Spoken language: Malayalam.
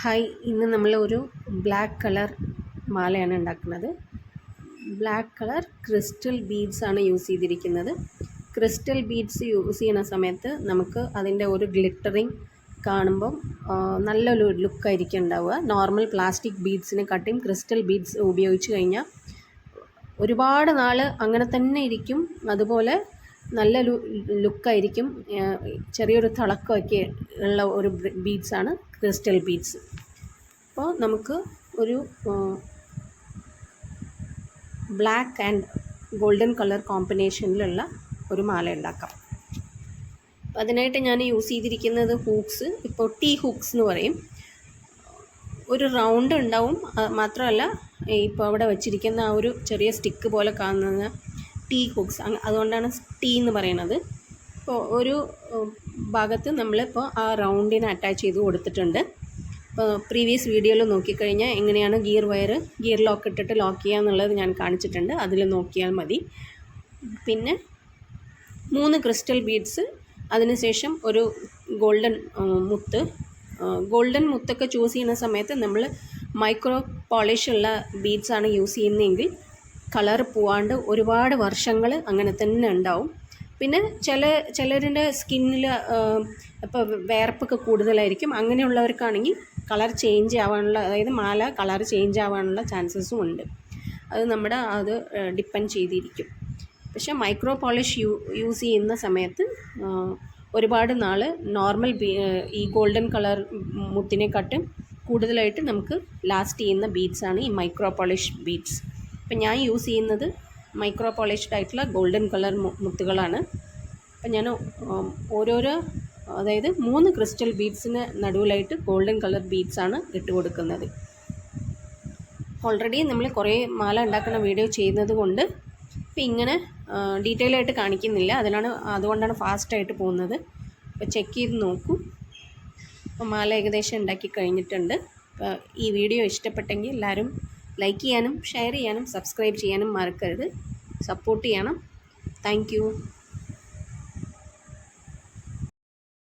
ഹായ് ഇന്ന് നമ്മൾ ഒരു ബ്ലാക്ക് കളർ മാലയാണ് ഉണ്ടാക്കുന്നത്. ബ്ലാക്ക് കളർ ക്രിസ്റ്റൽ ബീഡ്സ് ആണ് യൂസ് ചെയ്തിരിക്കുന്നത്. ക്രിസ്റ്റൽ ബീഡ്സ് യൂസ് ചെയ്യുന്ന സമയത്ത് നമുക്ക് അതിന്റെ ഒരു ഗ്ലിറ്ററിങ് കാണുമ്പം നല്ലൊരു ലുക്കായിരിക്കും ഉണ്ടാവുക. നോർമൽ പ്ലാസ്റ്റിക് ബീഡ്സിനെ കാട്ടിയും ക്രിസ്റ്റൽ ബീഡ്സ് ഉപയോഗിച്ച് കഴിഞ്ഞാൽ ഒരുപാട് നാൾ അങ്ങനെ തന്നെ ഇരിക്കും. അതുപോലെ നല്ല ലു ലുക്കായിരിക്കും. ചെറിയൊരു തിളക്കമൊക്കെ ഉള്ള ഒരു ബീഡ്സാണ് ക്രിസ്റ്റൽ ബീഡ്സ് അപ്പോൾ നമുക്ക് ഒരു ബ്ലാക്ക് ആൻഡ് ഗോൾഡൻ കളർ കോമ്പിനേഷനിലുള്ള ഒരു മാല ഉണ്ടാക്കാം. അതിനായിട്ട് ഞാൻ യൂസ് ചെയ്തിരിക്കുന്നത് ഹൂക്സ്. ഇപ്പോൾ ടീ ഹൂക്സ് എന്ന് പറയും. ഒരു റൗണ്ട് ഉണ്ടാവും. മാത്രമല്ല ഇപ്പോൾ അവിടെ വെച്ചിരിക്കുന്ന ആ ഒരു ചെറിയ സ്റ്റിക്ക് പോലെ കാണുന്ന ടീ ഹുക്സ് അതുകൊണ്ടാണ് ടീ എന്ന് പറയുന്നത്. ഇപ്പോൾ ഒരു ഭാഗത്ത് നമ്മളിപ്പോൾ ആ റൗണ്ടിന് അറ്റാച്ച് ചെയ്ത് കൊടുത്തിട്ടുണ്ട്. ഇപ്പോൾ പ്രീവിയസ് വീഡിയോയിൽ നോക്കിക്കഴിഞ്ഞാൽ എങ്ങനെയാണ് ഗിയർ വയർ ഗിയർ ലോക്ക് ഇട്ടിട്ട് ലോക്ക് ചെയ്യുക എന്നുള്ളത് ഞാൻ കാണിച്ചിട്ടുണ്ട്. അതിൽ നോക്കിയാൽ മതി. പിന്നെ മൂന്ന് ക്രിസ്റ്റൽ ബീഡ്സ് അതിനുശേഷം ഒരു ഗോൾഡൻ മുത്ത്. ഗോൾഡൻ മുത്തൊക്കെ ചൂസ് ചെയ്യുന്ന സമയത്ത് നമ്മൾ മൈക്രോ പോളിഷുള്ള ബീഡ്സാണ് യൂസ് ചെയ്യുന്നതെങ്കിൽ കളർ പോവാണ്ട് ഒരുപാട് വർഷങ്ങൾ അങ്ങനെ തന്നെ ഉണ്ടാവും. പിന്നെ ചില ചിലരുടെ സ്കിന്നിൽ ഇപ്പോൾ വേർപ്പൊക്കെ കൂടുതലായിരിക്കും. അങ്ങനെയുള്ളവർക്കാണെങ്കിൽ കളർ ചേഞ്ച് ആവാനുള്ള അതായത് മാല കളർ ചേഞ്ച് ആവാനുള്ള ചാൻസസും ഉണ്ട്. അത് നമ്മുടെ അത് ഡിപ്പെൻഡ് ചെയ്തിരിക്കും. പക്ഷേ മൈക്രോ പോളിഷ് യൂ യൂസ് ചെയ്യുന്ന സമയത്ത് ഒരുപാട് നാൾ നോർമൽ ഈ ഗോൾഡൻ കളർ മുത്തിനെക്കാട്ടും കൂടുതലായിട്ട് നമുക്ക് ലാസ്റ്റ് ചെയ്യുന്ന ബീഡ്സാണ് ഈ മൈക്രോ പോളിഷ് ബീഡ്സ് അപ്പം ഞാൻ യൂസ് ചെയ്യുന്നത് മൈക്രോ പോളിഷ്ഡ് ആയിട്ടുള്ള ഗോൾഡൻ കളർ മുത്തുകളാണ്. അപ്പം ഞാൻ ഓരോരോ അതായത് മൂന്ന് ക്രിസ്റ്റൽ ബീഡ്സിന് നടുവിലായിട്ട് ഗോൾഡൻ കളർ ബീഡ്സാണ് ഇട്ട് കൊടുക്കുന്നത്. ഓൾറെഡി നമ്മൾ കുറേ മാല ഉണ്ടാക്കുന്ന വീഡിയോ ചെയ്യുന്നത് കൊണ്ട് ഇപ്പം ഇങ്ങനെ ഡീറ്റെയിൽ ആയിട്ട് കാണിക്കുന്നില്ല. അതിനാണ് അതുകൊണ്ടാണ് ഫാസ്റ്റായിട്ട് പോകുന്നത്. അപ്പോൾ ചെക്ക് ചെയ്ത് നോക്കൂ. അപ്പോൾ മാല ഏകദേശം ഉണ്ടാക്കി കഴിഞ്ഞിട്ടുണ്ട്. ഈ വീഡിയോ ഇഷ്ടപ്പെട്ടെങ്കിൽ എല്ലാവരും ലൈക്ക് ചെയ്യാനും ഷെയർ ചെയ്യാനും സബ്സ്ക്രൈബ് ചെയ്യാനും മറക്കരുത്. സപ്പോർട്ട് ചെയ്യണം. താങ്ക്